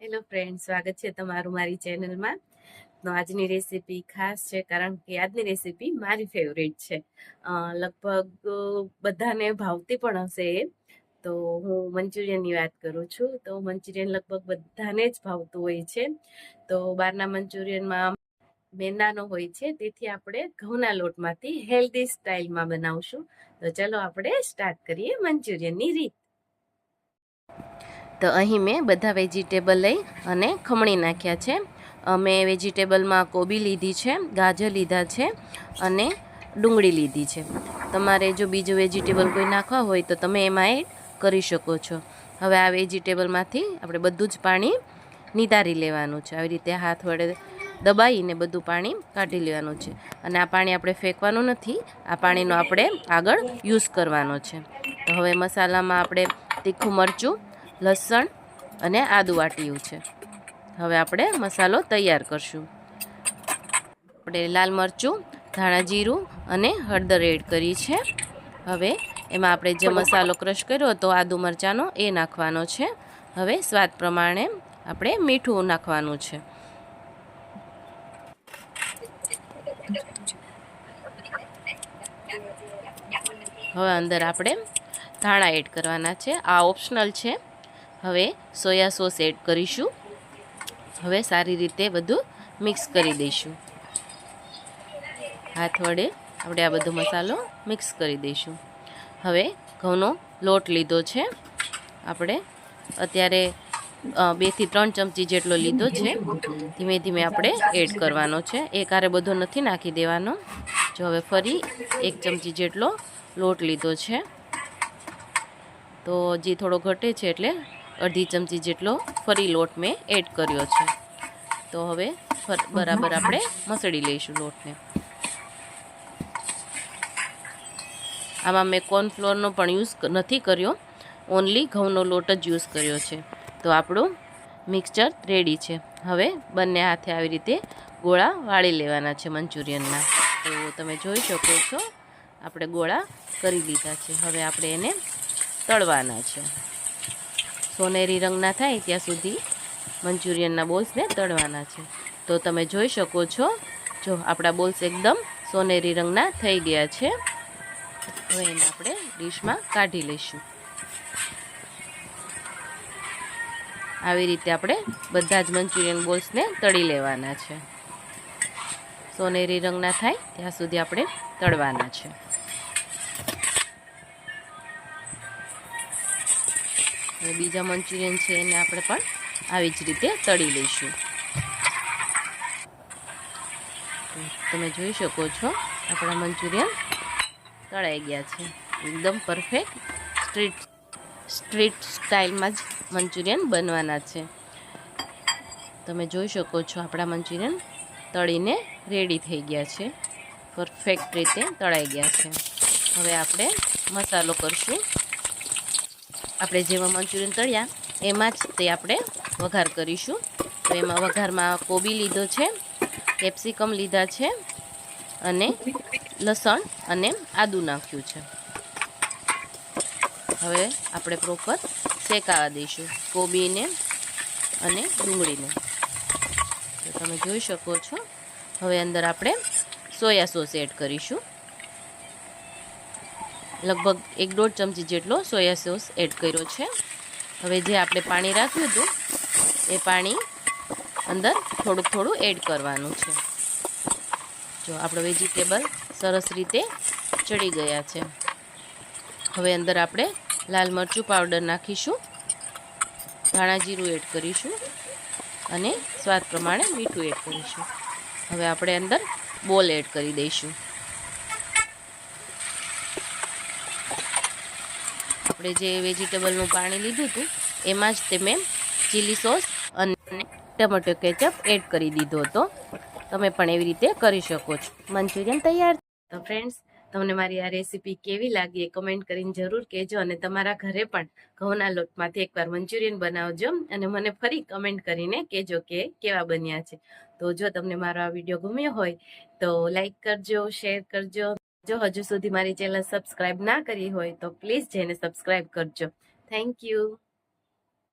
Hello friend સ્વાગત છે તમારું મારી ચેનલમાં તો આજની રેસીપી ખાસ છે, કારણ કે આજની રેસીપી મારી ફેવરેટ છે. લગભગ બધાને ભાવતી પણ હશે એ. તો હું મંચુરિયનની વાત કરું છું. તો મંચુરિયન લગભગ બધાને જ ભાવતું હોય છે. તો બહારના મંચુરિયનમાં મેંદાનો હોય છે, તેથી આપણે ઘઉંના લોટમાંથી હેલ્ધી સ્ટાઇલમાં બનાવશું. તો ચલો આપણે સ્ટાર્ટ કરીએ મંચુરિયનની રીત. તો અહીં મેં બધા વેજીટેબલ લઈ અને ખમણી નાખ્યા છે. મેં વેજીટેબલમાં કોબી લીધી છે, ગાજર લીધા છે અને ડુંગળી લીધી છે. તમારે જો બીજું વેજીટેબલ કોઈ નાખવા હોય તો તમે એમાં એડ કરી શકો છો. હવે આ વેજીટેબલમાંથી આપણે બધું જ પાણી નિતારી લેવાનું છે. આવી રીતે હાથ વડે દબાઈને બધું પાણી કાઢી લેવાનું છે. અને આ પાણી આપણે ફેંકવાનું નથી, આ પાણીનો આપણે આગળ યુઝ કરવાનો છે. તો હવે મસાલામાં આપણે તીખું મરચું લસણ અને આદું વાટ્યું છે. હવે આપણે મસાલો તૈયાર કરશું. આપણે લાલ મરચું, ધાણા જીરું અને હળદર એડ કરી છે. હવે એમાં આપણે જે મસાલો ક્રશ કર્યો હતો આદુ મરચાંનો એ નાખવાનો છે. હવે સ્વાદ પ્રમાણે આપણે મીઠું નાખવાનું છે. હવે અંદર આપણે ધાણા એડ કરવાના છે. આ ઓપ્શનલ છે. હવે સોયા સોસ એડ કરીશું. હવે સારી રીતે બધું મિક્સ કરી દઈશું. હાથ વડે આપણે આ બધો મસાલો મિક્સ કરી દઈશું. હવે ઘઉંનો લોટ લીધો છે. આપણે અત્યારે બેથી ત્રણ ચમચી જેટલો લીધો છે. ધીમે ધીમે આપણે એડ કરવાનો છે. એકારે બધો નથી નાખી દેવાનો. જો હવે ફરી એક ચમચી જેટલો લોટ લીધો છે. તો જે થોડો ઘટે છે એટલે અડધી ચમચી જેટલો ફરી લોટ મેં એડ કર્યો છે. તો હવે બરાબર આપણે મસળી લઈશું લોટને. આમાં મેં કોર્નફ્લોરનો પણ યુઝ નથી કર્યો. ઓનલી ઘઉંનો લોટ જ યુઝ કર્યો છે. તો આપણું મિક્સચર રેડી છે. હવે બંને હાથે આવી રીતે ગોળા વાળી લેવાના છે મંચુરિયનના તો તમે જોઈ શકો છો આપણે ગોળા કરી લીધા છે. હવે આપણે એને તળવાના છે. સોનેરી રંગના થાય ત્યાં સુધી મંચુરિયનના બોલ્સને તળવાના છે. તો તમે જોઈ શકો છો, જો આપણા બોલ્સ એકદમ સોનેરી રંગના થઈ ગયા છે હવે એને આપણે ડીશમાં કાઢી લઈશું. આવી રીતે આપણે બધા જ મંચુરિયન બોલ્સને તળી લેવાના છે. સોનેરી રંગના થાય ત્યાં સુધી આપણે તળવાના છે. હવે બીજા મંચુરિયન છે એને આપણે પણ આવી જ રીતે તળી લઈશું. તમે જોઈ શકો છો, આપણા મંચુરિયન તળાઈ ગયા છે. એકદમ પરફેક્ટ સ્ટ્રીટ સ્ટ્રીટ સ્ટાઇલમાં જ મંચુરિયન બનવાના છે. તમે જોઈ શકો છો, આપણા મંચુરિયન તળીને રેડી થઈ ગયા છે. પરફેક્ટ રીતે તળાઈ ગયા છે. હવે આપણે મસાલો કરશું. આપણે જેમાં મંચુરિયન તળ્યા, એમાં જ તે આપણે વઘાર કરીશું. તો એમાં વઘારમાં કોબી લીધો છે, કેપ્સિકમ લીધા છે, અને લસણ અને આદું નાખ્યું છે. હવે આપણે પ્રોપર શેકાવા દઈશું, કોબીને અને ડુંગળીને. તો તમે જોઈ શકો છો, હવે અંદર આપણે સોયા સોસ એડ કરીશું. લગભગ એક દોઢ ચમચી જેટલો સોયા સોસ એડ કર્યો છે. હવે જે આપણે પાણી રાખ્યું હતું, એ પાણી અંદર થોડુંક થોડું એડ કરવાનું છે. જો આપણો વેજીટેબલ સરસ રીતે ચડી ગયા છે. હવે અંદર આપણે લાલ મરચું પાવડર નાખીશું, ધાણા જીરું એડ કરીશું અને સ્વાદ પ્રમાણે મીઠું એડ કરીશું. હવે આપણે અંદર બોલ એડ કરી દઈશું. આપણે જે વેજીટેબલનું પાણી લીધું હતું, એમાં જ તે મેં ચીલી સોસ અને ટમેટો કેચઅપ એડ કરી દીધો હતો. તમે પણ એવી રીતે કરી શકો છો. મંચુરિયન તૈયાર તો ફ્રેન્ડ્સ તમને મારી આ રેસીપી કેવી લાગી એ કમેન્ટ કરીને જરૂર કહેજો અને તમારા ઘરે પણ ઘઉંના લોટમાંથી એકવાર મંચુરિયન બનાવજો અને મને ફરી કમેન્ટ કરીને કહેજો કે કેવા બન્યા છે. તો જો તમને મારો આ વીડિયો ગમ્યો હોય તો લાઈક કરજો શેર કરજો. જો હજુ સુધી મારી ચેનલ સબસ્ક્રાઇબ ના કરી હોય તો પ્લીઝ જઈને સબસ્ક્રાઇબ કરજો. Thank you